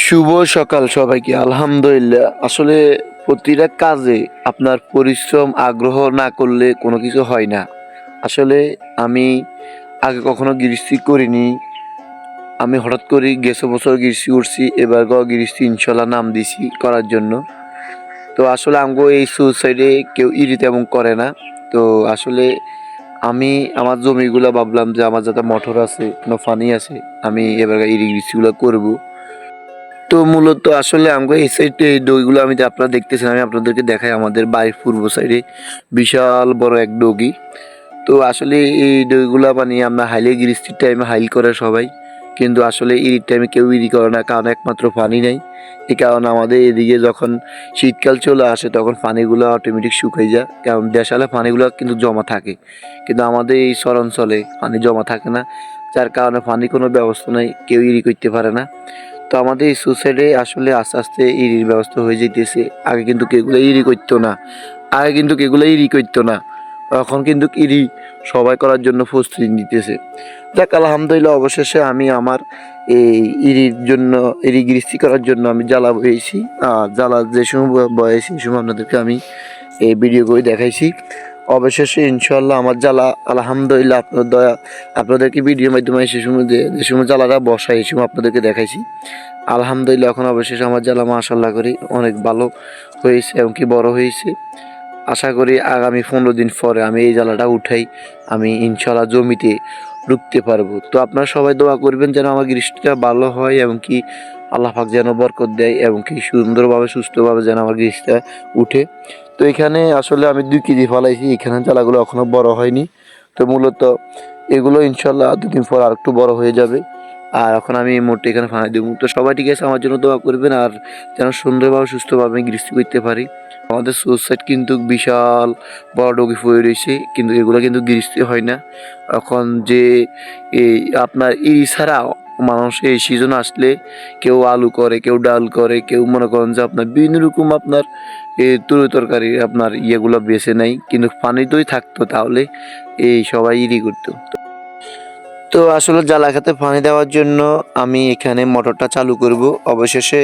শুভ সকাল সবাইকে, আলহামদুলিল্লাহ। আসলে প্রতিটা কাজে আপনার পরিশ্রম, আগ্রহ না করলে কোনো কিছু হয় না। আসলে আমি আগে কখনো গৃষ্টি করিনি। আমি হঠাৎ করে গেছে বছর গৃষ্টি করছি, এবার গৃষ্টি ইনশাল্লাহ নাম দিছি করার জন্য। তো আসলে আমগো এই সুইসাইডে কেউ ইরি তেমন করে না। তো আসলে আমি আমার জমিগুলো ভাবলাম যে আমার যাতে মোটর আছে, কোনো ফানি আছে, আমি এবার ইরি গৃষ্টিগুলো করব। তো মূলত আসলে আমাকে এই সাইডে এই ডগিগুলো আমি আপনারা দেখতেছেন, আমি আপনাদেরকে দেখাই আমাদের বাড়ির পূর্ব সাইডে বিশাল বড় এক ডগি তো আসলে এই ডগিগুলো মানে আমরা হাইলে গিরিস্টির টাইমে হাইল করে সবাই। কিন্তু আসলে ইরির টাইমে কেউ ইরি করে না, কারণ একমাত্র পানি নেই। এই কারণে আমাদের এদিকে যখন শীতকাল চলে আসে, তখন পানিগুলো অটোমেটিক শুকিয়ে যায়। কারণ দেশালে পানিগুলো কিন্তু জমা থাকে। কিন্তু আমাদের এই শহরাঞ্চলে পানি জমা থাকে না। যার কারণে পানি কোনো ব্যবস্থা নেই, কেউ ইরি করতে পারে না। তো আমাদের এই সুসাইডে আসলে আস্তে আস্তে ইরির ব্যবস্থা হয়ে যেতেছে আগে কিন্তু কেগুলো ইরি করতো না। আগে কিন্তু কেগুলো ইরি করতো না। এখন কিন্তু ইরি সবাই করার জন্য প্রস্তুতি নিতেছে। যাক, আলহামদুলিল্লাহ, অবশেষে আমি আমার এই ইরির জন্য, ইরি গৃষ্টি করার জন্য আমি জ্বালা বয়েছি আর জ্বালা যে সময় বয়েছি সেই সময় আপনাদেরকে আমি এই ভিডিও করে দেখাইছি। অবশেষে ইনশাল্লাহ আমার জ্বালা, আলহামদুলিল্লাহ আপনার দয়া, আপনাদেরকে ভিডিওর মাধ্যমে সে সময় যে সময় জ্বালাটা বসাই, এই সময় আপনাদেরকে দেখাইছি। আলহামদুলিল্লাহ এখন অবশেষে আমার জ্বালা মাশাল্লাহ করি, অনেক ভালো হয়েছে এবং কি বড় হয়েছে। আশা করি আগামী পনেরো দিন পরে আমি এই জ্বালাটা উঠাই, আমি ইনশাল্লাহ জমিতে রুখতে পারব। তো আপনারা সবাই দোয়া করবেন যেন আমার গ্রীষ্মটা ভালো হয় এবং কি আল্লাহ যেন বরকত দেয় এবং কি সুন্দরভাবে, সুস্থভাবে যেন আমার গ্রীষ্মটা উঠে। তো এখানে আসলে আমি দুই কেজি ফলাইছি, এখানে জ্বালাগুলো এখনও বড় হয়নি। তো মূলত এগুলো ইনশাল্লাহ দুদিন পর আর একটু বড় হয়ে যাবে। আর এখন আমি এই মুহূর্তে এখানে ফাঁড়ি দেবো। তো সবাই ঠিক আছে? আমার জন্য দোয়া করবেন আর যেন সুন্দরভাবে, সুস্থভাবে আমি গৃষ্টি করতে পারি। আমাদের সুসাইড কিন্তু বিশাল বড় ডগি হয়ে রয়েছে, কিন্তু এগুলো কিন্তু গৃষ্টি হয় না। এখন যে এই আপনার এই ছাড়া মানুষ এই সিজন আসলে কেউ আলু করে, কেউ ডাল করে, কেউ মনে করেন যে আপনার বিভিন্ন রকম আপনার এই তরি তরকারি আপনার ইয়েগুলো বেছে নেয়। কিন্তু পানি দই থাকতো তাহলে এই সবাই ইরি করতো। তো আসলে জ্বালা খেতে পানি দেওয়ার জন্য আমি এখানে মোটরটা চালু করব। অবশেষে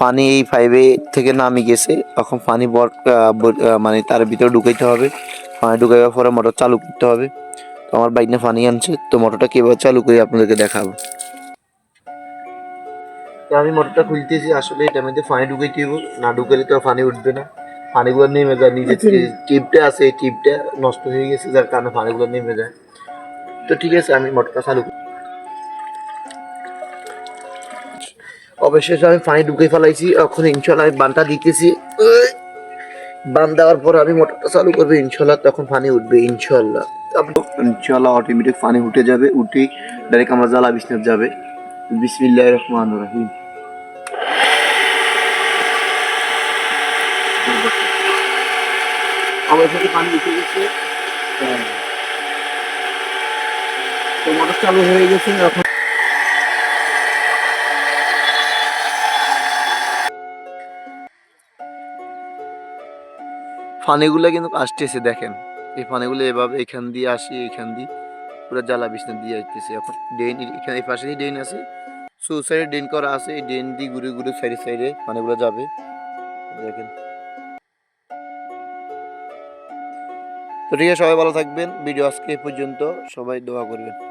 পানি এই পাইপে থেকে নামি গেছে। এখন পানি বর মানে তার ভিতরে ঢুকাইতে হবে। পানি ঢুকাইবার পরে মোটর চালু করতে হবে। তো আমার বাইক নিয়ে পানি আনছে। তো মোটরটা কীভাবে চালু করি আপনাদেরকে দেখাবো। তো আমি মোটরটা খুলতেছি আসলে এটার মধ্যে পানি ঢুকাইতে হইব না ঢুকালে তো পানি উঠবে না। পানিগুলো নেমে যায় নিজে টিপটা আছে এই টিপটা নষ্ট হয়ে গেছে যার কারণে পানিগুলো নেমে যায়। তো ঠিক আছে আমি মোটরটা চালু করি। অবশেষে আমি পানি ঢুকে ফেলাইছি এখন ইনশাল্লাহ আমি বানটা দিতেছি! বান দেওয়ার পর আমি মোটরটা চালু করব ইনশাল্লাহ তখন পানি উঠবে ইনশাল্লাহ। ইনশাল্লাহ অটোমেটিক পানি উঠে যাবে উঠে ডাইরেক্ট আমার জ্বালা বিছনাথ যাবে। বিসমিল্লাহ রহমান রহিম। অবশেষে পানি উঠে গেছে। তো মোটর চালু হয়ে গেছে, এখন ফানিগুলো কিন্তু আসতেছে, দেখেন। এই ফানিগুলো এভাবে এখান দিয়ে আসি, এখান দিয়ে পুরো জ্বালা বিছনা দিয়ে আসতেছে। এখন ড্রেন, এখানে এই পাশে ড্রেন আছে। সুসাইডে ড্রেন করা আছে, এই ড্রেন দিয়ে ঘুরে ঘুরে সাইডে সাইডে ফানিগুলো যাবে। দেখেন। তো ঠিক আছে সবাই ভালো থাকবেন। ভিডিও আজকে এই পর্যন্ত। সবাই দোয়া করবেন।